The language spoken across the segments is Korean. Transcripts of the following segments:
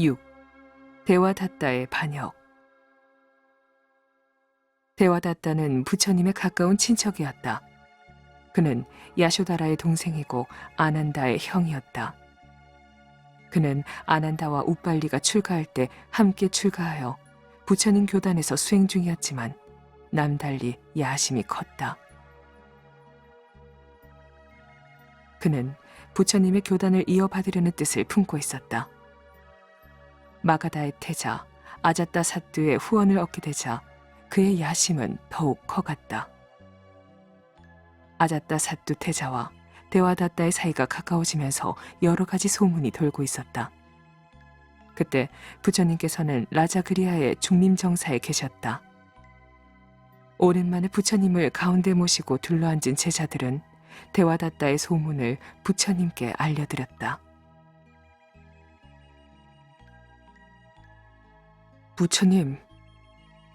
6. 대화다따의 반역 대화다따는 부처님의 가까운 친척이었다. 그는 야쇼다라의 동생이고 아난다의 형이었다. 그는 아난다와 우빨리가 출가할 때 함께 출가하여 부처님 교단에서 수행 중이었지만 남달리 야심이 컸다. 그는 부처님의 교단을 이어받으려는 뜻을 품고 있었다. 마가다의 태자 아자따 사뚜의 후원을 얻게 되자 그의 야심은 더욱 커갔다. 아자따 사뚜 태자와 대화다따의 사이가 가까워지면서 여러 가지 소문이 돌고 있었다. 그때 부처님께서는 라자그리아의 중림정사에 계셨다. 오랜만에 부처님을 가운데 모시고 둘러앉은 제자들은 대화다따의 소문을 부처님께 알려드렸다. 부처님,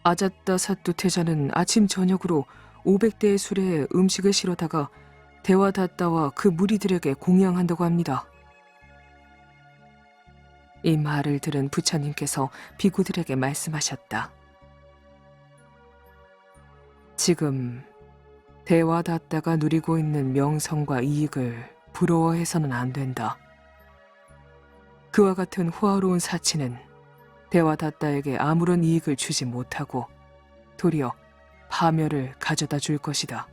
아자따 사뚜 태자는 아침 저녁으로 500대의 술에 음식을 실어다가 대화다따와 그 무리들에게 공양한다고 합니다. 이 말을 들은 부처님께서 비구들에게 말씀하셨다. 지금 대화다따가 누리고 있는 명성과 이익을 부러워해서는 안 된다. 그와 같은 호화로운 사치는 대화다따에게 아무런 이익을 주지 못하고 도리어 파멸을 가져다 줄 것이다.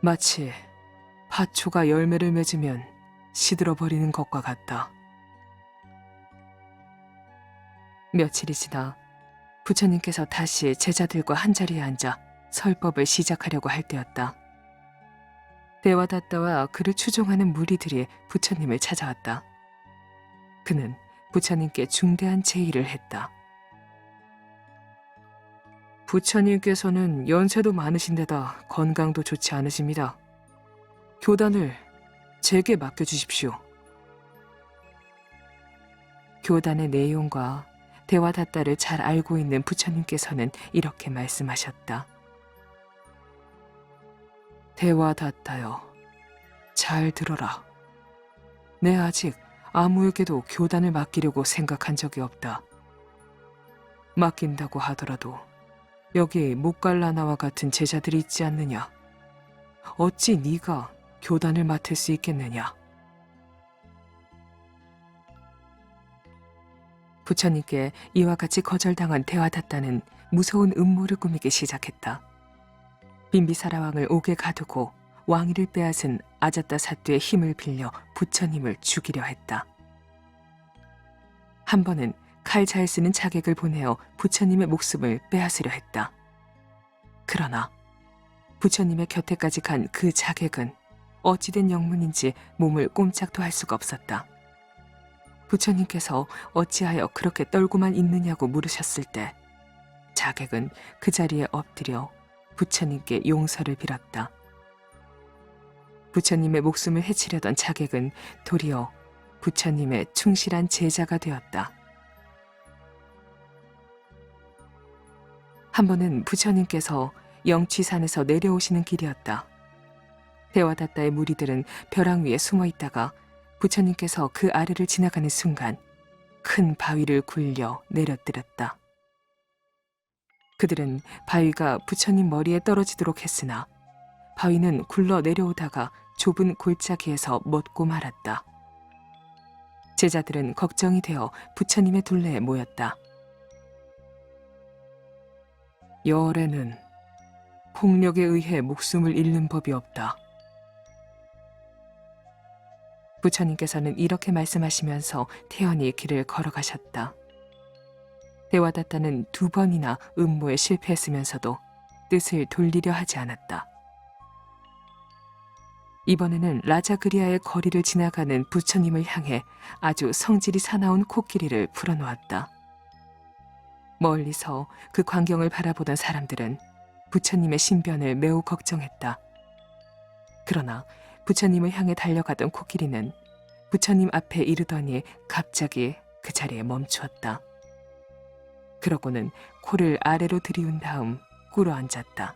마치 팥초가 열매를 맺으면 시들어 버리는 것과 같다. 며칠이 지나 부처님께서 다시 제자들과 한자리에 앉아 설법을 시작하려고 할 때였다. 대화다따와 그를 추종하는 무리들이 부처님을 찾아왔다. 그는 부처님께 중대한 제의를 했다. 부처님께서는 연세도 많으신데다 건강도 좋지 않으십니다. 교단을 제게 맡겨주십시오. 교단의 내용과 대화다따를 잘 알고 있는 부처님께서는 이렇게 말씀하셨다. 대화다따여, 잘 들어라. 내 아직 아무에게도 교단을 맡기려고 생각한 적이 없다. 맡긴다고 하더라도 여기 목갈라나와 같은 제자들이 있지 않느냐? 어찌 네가 교단을 맡을 수 있겠느냐? 부처님께 이와 같이 거절당한 대화다따는 무서운 음모를 꾸미기 시작했다. 빈비사라 왕을 옥에 가두고 왕위를 빼앗은 아자따 사뚜의 힘을 빌려 부처님을 죽이려 했다. 한 번은 칼 잘 쓰는 자객을 보내어 부처님의 목숨을 빼앗으려 했다. 그러나 부처님의 곁에까지 간 그 자객은 어찌된 영문인지 몸을 꼼짝도 할 수가 없었다. 부처님께서 어찌하여 그렇게 떨고만 있느냐고 물으셨을 때 자객은 그 자리에 엎드려 부처님께 용서를 빌었다. 부처님의 목숨을 해치려던 자객은 도리어 부처님의 충실한 제자가 되었다. 한 번은 부처님께서 영취산에서 내려오시는 길이었다. 대화다따의 무리들은 벼랑 위에 숨어 있다가 부처님께서 그 아래를 지나가는 순간 큰 바위를 굴려 내려뜨렸다. 그들은 바위가 부처님 머리에 떨어지도록 했으나 바위는 굴러 내려오다가 좁은 골짜기에서 멎고 말았다. 제자들은 걱정이 되어 부처님의 둘레에 모였다. 열에는 폭력에 의해 목숨을 잃는 법이 없다. 부처님께서는 이렇게 말씀하시면서 태연히 길을 걸어가셨다. 대화다따는 두 번이나 음모에 실패했으면서도 뜻을 돌리려 하지 않았다. 이번에는 라자그리아의 거리를 지나가는 부처님을 향해 아주 성질이 사나운 코끼리를 풀어놓았다. 멀리서 그 광경을 바라보던 사람들은 부처님의 신변을 매우 걱정했다. 그러나 부처님을 향해 달려가던 코끼리는 부처님 앞에 이르더니 갑자기 그 자리에 멈추었다. 그러고는 코를 아래로 들이운 다음 꿇어 앉았다.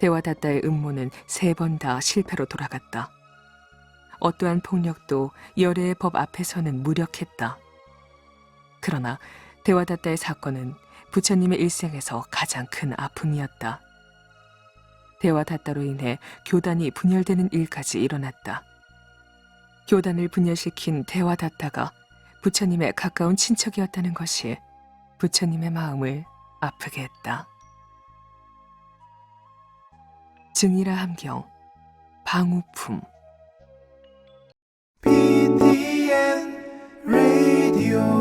대화다따의 음모는 세 번 다 실패로 돌아갔다. 어떠한 폭력도 열애의 법 앞에서는 무력했다. 그러나 대화다따의 사건은 부처님의 일생에서 가장 큰 아픔이었다. 대화다따로 인해 교단이 분열되는 일까지 일어났다. 교단을 분열시킨 대화다따가 부처님의 가까운 친척이었다는 것이 부처님의 마음을 아프게 했다. 증이라 함경, 방우품. BTN Radio